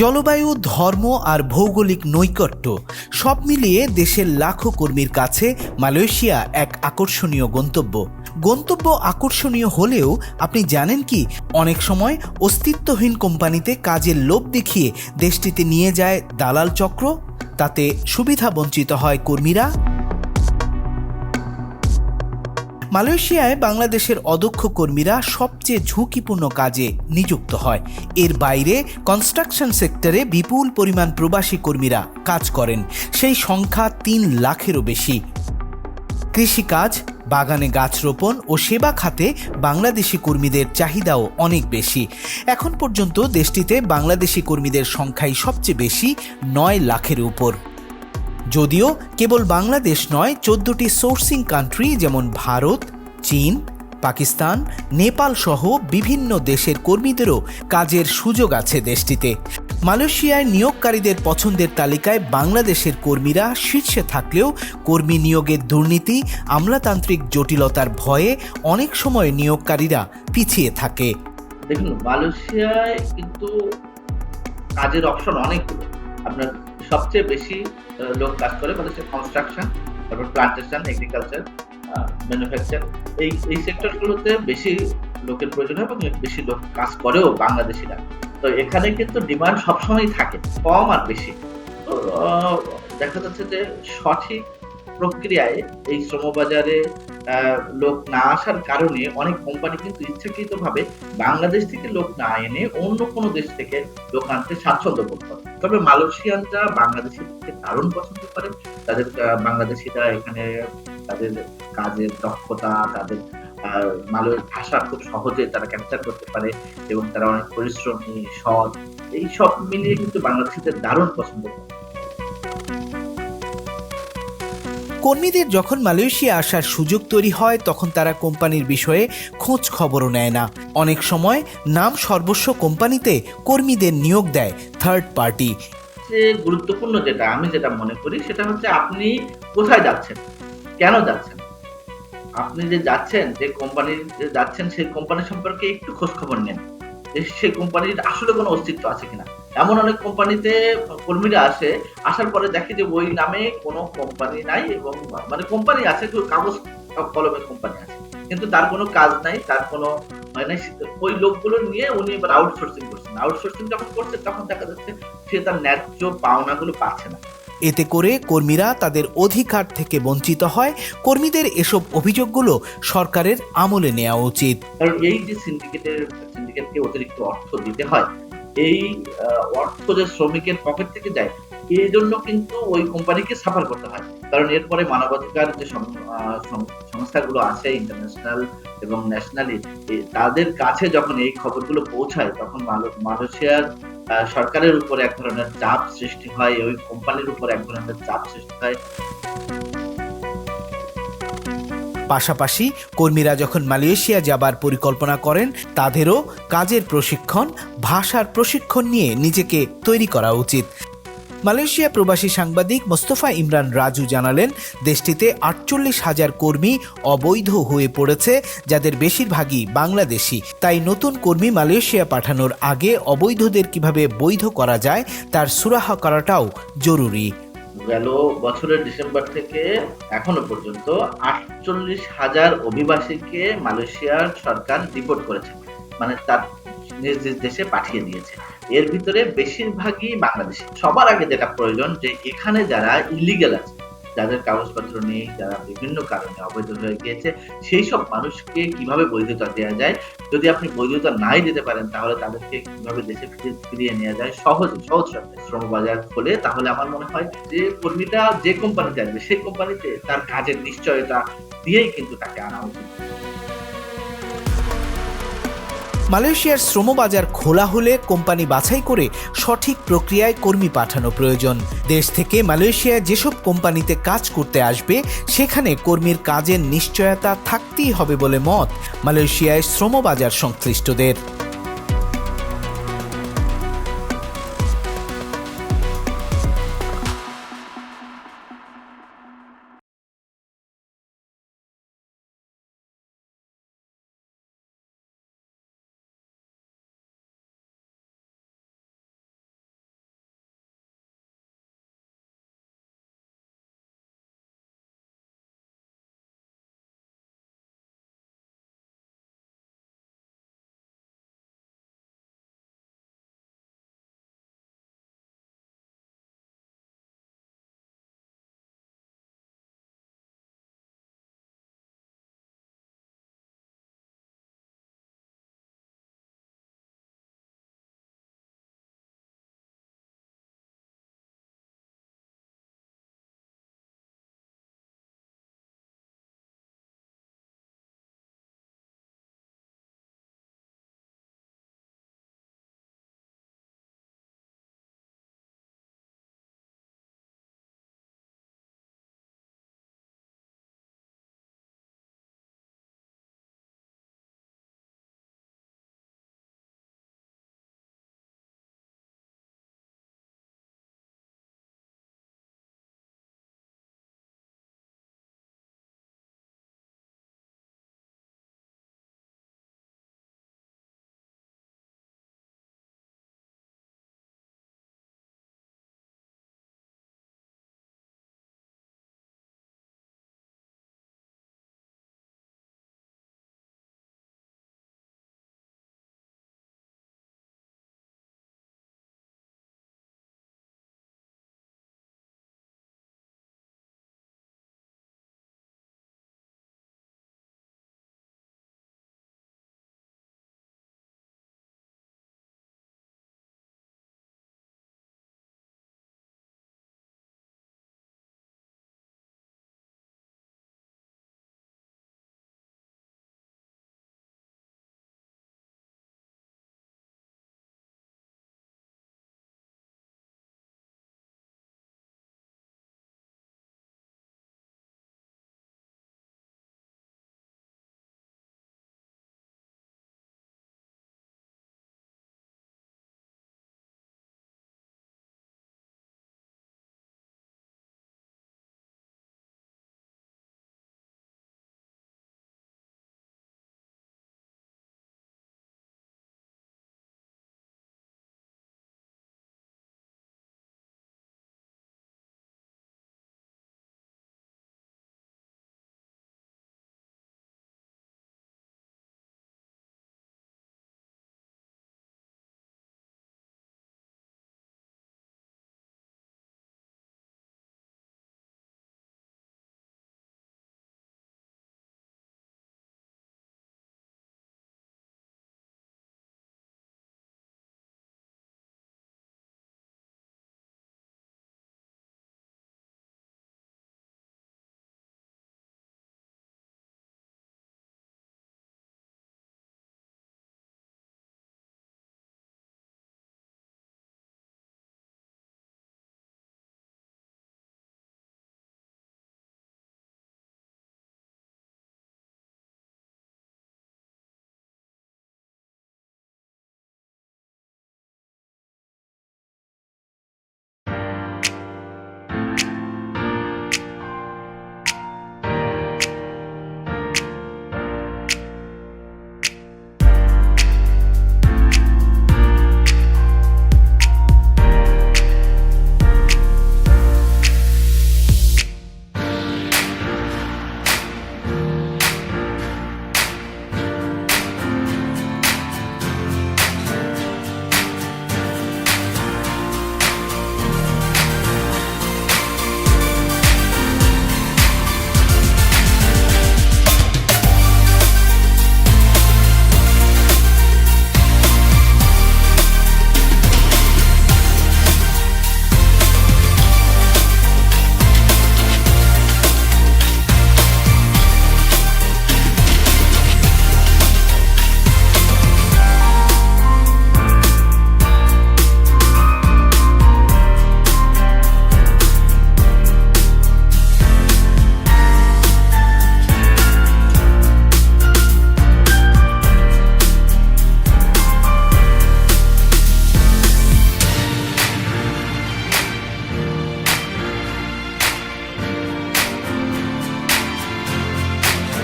জলবায়ু, ধর্ম আর ভৌগোলিক নৈকট্য সব মিলিয়ে দেশের লাখো কর্মীর কাছে মালয়েশিয়া এক আকর্ষণীয় গন্তব্য। গন্তব্য আকর্ষণীয় হলেও আপনি জানেন কি, অনেক সময় অস্তিত্বহীন কোম্পানিতে কাজের লোভ দেখিয়ে দেশটিতে নিয়ে যায় দালাল চক্র, তাতে সুবিধা বঞ্চিত হয় কর্মীরা। মালয়েশিয়ায় বাংলাদেশের অদক্ষ কর্মীরা সবচেয়ে ঝুঁকিপূর্ণ কাজে নিযুক্ত হয়। এর বাইরে কনস্ট্রাকশন সেক্টরে বিপুল পরিমাণ প্রবাসী কর্মীরা কাজ করেন। সেই সংখ্যা তিন লাখেরও বেশি। কৃষিকাজ, বাগানে গাছ রোপণ ও সেবা খাতে বাংলাদেশি কর্মীদের চাহিদাও অনেক বেশি। এখন পর্যন্ত দেশটিতে বাংলাদেশি কর্মীদের সংখ্যাই সবচেয়ে বেশি, নয় লাখের উপর। যদিও কেবল বাংলাদেশ নয়, চোদ্দটি সোর্সিং কান্ট্রি যেমন ভারত, চীন, পাকিস্তান, নেপাল সহ বিভিন্ন দেশের কর্মীদেরও কাজের সুযোগ আছে দেশটিতে। মালয়েশিয়ায় নিয়োগকারীদের পছন্দের তালিকায় বাংলাদেশের কর্মীরা শীর্ষে থাকলেও কর্মী নিয়োগের দুর্নীতি, আমলাতান্ত্রিক জটিলতার ভয়ে অনেক সময় নিয়োগকারীরা পিছিয়ে থাকে। দেখুন, মালয়েশিয়ায় কিন্তু কাজের অপশন অনেকগুলো আপনার সবচেয়ে বেশি লোক কাজ করে মানে কনস্ট্রাকশন তারপর প্লান্টেশন এগ্রিকালচার ম্যানুফ্যাকচার এই এই সেক্টরগুলোতে বেশি লোকের প্রয়োজন হয় এবং বেশি লোক কাজ করেও বাংলাদেশিরা। তো এখানে কিন্তু ডিমান্ড সবসময় থাকে, কম আর বেশি। তো দেখা যাচ্ছে যে সঠিক প্রক্রিয়ায় এই শ্রমবাজারে লোক না আসার কারণে অনেক কোম্পানি কিন্তু ইচ্ছাকৃতভাবে বাংলাদেশ থেকে লোক না এনে অন্য কোনো দেশ থেকে লোক আনতে স্বাচ্ছন্দ্য বোধ করে। তবে মালয়েশিয়ানরা বাংলাদেশিদেরকে দারুণ পছন্দ করে। তাদের বাংলাদেশিরা এখানে তাদের কাজের দক্ষতা, তাদের মালয়ের ভাষা খুব সহজে তারা ক্যাপচার করতে পারে এবং তারা অনেক পরিশ্রমী, সৎ, এই সব মিলিয়ে কিন্তু বাংলাদেশিদের দারুণ পছন্দ করে। কর্মীদের যখন মালয়েশিয়া আসার সুযোগ তৈরি হয়, তখন তারা কোম্পানির বিষয়ে খোঁজ খবরও নেয় না। অনেক সময় নাম সর্বস্ব কোম্পানিতে কর্মীদের নিয়োগ দেয় থার্ড পার্টি যে গুরুত্বপূর্ণ যেটা, আমি যেটা মনে করি, সেটা হচ্ছে আপনি কোথায় যাচ্ছেন? কেন যাচ্ছেন? আপনি যে যাচ্ছেন, যে কোম্পানি যাচ্ছেন, সেই কোম্পানি সম্পর্কে একটু খোঁজ খবর নেন। সেই কোম্পানির আসলে কোনো অস্তিত্ব আছে কিনা? এমন অনেক কোম্পানিতে কর্মীরা আসে আসার পরে দেখে যে ওই নামে কোনো কোম্পানি নাই এবং মানে কোম্পানি আছে কাগজ কলমের কোম্পানি আছে। কিন্তু তার কোনো কাজ নাই তার কোনো নাই ওই লোকগুলো নিয়ে উনি এবার আউটসোর্সিং করছেন। আউটসোর্সিং যখন করছেন তখন দেখা যাচ্ছে সে তার ন্যায্য পাওনাগুলো পাচ্ছে না। এতে করে কর্মীরা তাদের অধিকার থেকে বঞ্চিত হয়। কর্মীদের এসব অভিযোগগুলো সরকারের আমলে নেওয়া উচিত। কারণ এই যে সিন্ডিকেটের সিন্ডিকেটকে অতিরিক্ত অর্থ দিতে হয় এই অর্থ যে শ্রমিকের পকেট থেকে যায়, এই জন্য কিন্তু ওই কোম্পানিকে সাফার করতে হয়। কারণ এরপরে মানবাধিকার যে সংস্থাগুলো আছে ইন্টারন্যাশনাল এবং ন্যাশনালি তাদের কাছে যখন এই খবরগুলো পৌঁছায়, তখন মালয়- মালয়েশিয়ার সরকারের উপর এক ধরনের চাপ সৃষ্টি হয়, ওই কোম্পানির উপর এক ধরনের চাপ সৃষ্টি হয়। পাশাপাশি কর্মীরা যখন মালয়েশিয়া যাবার পরিকল্পনা করেন, তাদেরও কাজের প্রশিক্ষণ, ভাষার প্রশিক্ষণ নিয়ে নিজেকে তৈরি করা উচিত। মালয়েশিয়া প্রবাসী সাংবাদিক মোস্তফা ইমরান রাজু জানালেন, দেশটিতে আটচল্লিশ হাজার কর্মী অবৈধ হয়ে পড়েছে, যাদের বেশিরভাগই বাংলাদেশি। তাই নতুন কর্মী মালয়েশিয়া পাঠানোর আগে অবৈধদের কীভাবে বৈধ করা যায়, তার সুরাহা করাটাও জরুরি। গেল বছরের ডিসেম্বর থেকে এখনও পর্যন্ত আটচল্লিশ হাজার অভিবাসীকে মালয়েশিয়ার সরকার রিপোর্ট করেছে। মানে তার নিজ নিজ দেশে পাঠিয়ে দিয়েছে। এর ভিতরে বেশিরভাগই বাংলাদেশি। সবার আগে যেটা প্রয়োজন যে এখানে যারা ইলিগেল আছে যাদের কাগজপত্র নেই, যারা বিভিন্ন কারণে অবৈধ হয়ে গিয়েছে, সেই সব মানুষকে কীভাবে বৈধতা দেওয়া যায়? যদি আপনি বৈধতা নাই দিতে পারেন, তাহলে তাদেরকে কীভাবে দেশে ফিরিয়ে- নেওয়া যায়? সহজ সহজ শ্রম বাজার খোলে তাহলে আমার মনে হয় যে কর্মীটা যে কোম্পানিতে আসবে, সেই কোম্পানিতে তার কাজের নিশ্চয়তা দিয়েই কিন্তু তাকে আনা উচিত। মালয়েশিয়ার শ্রমবাজার খোলা হলে কোম্পানি বাছাই করে সঠিক প্রক্রিয়ায় কর্মী পাঠানো প্রয়োজন। দেশ থেকে মালয়েশিয়ায় যেসব কোম্পানিতে কাজ করতে আসবে, সেখানে কর্মীর কাজের নিশ্চয়তা থাকতেই হবে বলে মত মালয়েশিয়ায় শ্রমবাজার সংশ্লিষ্টদের।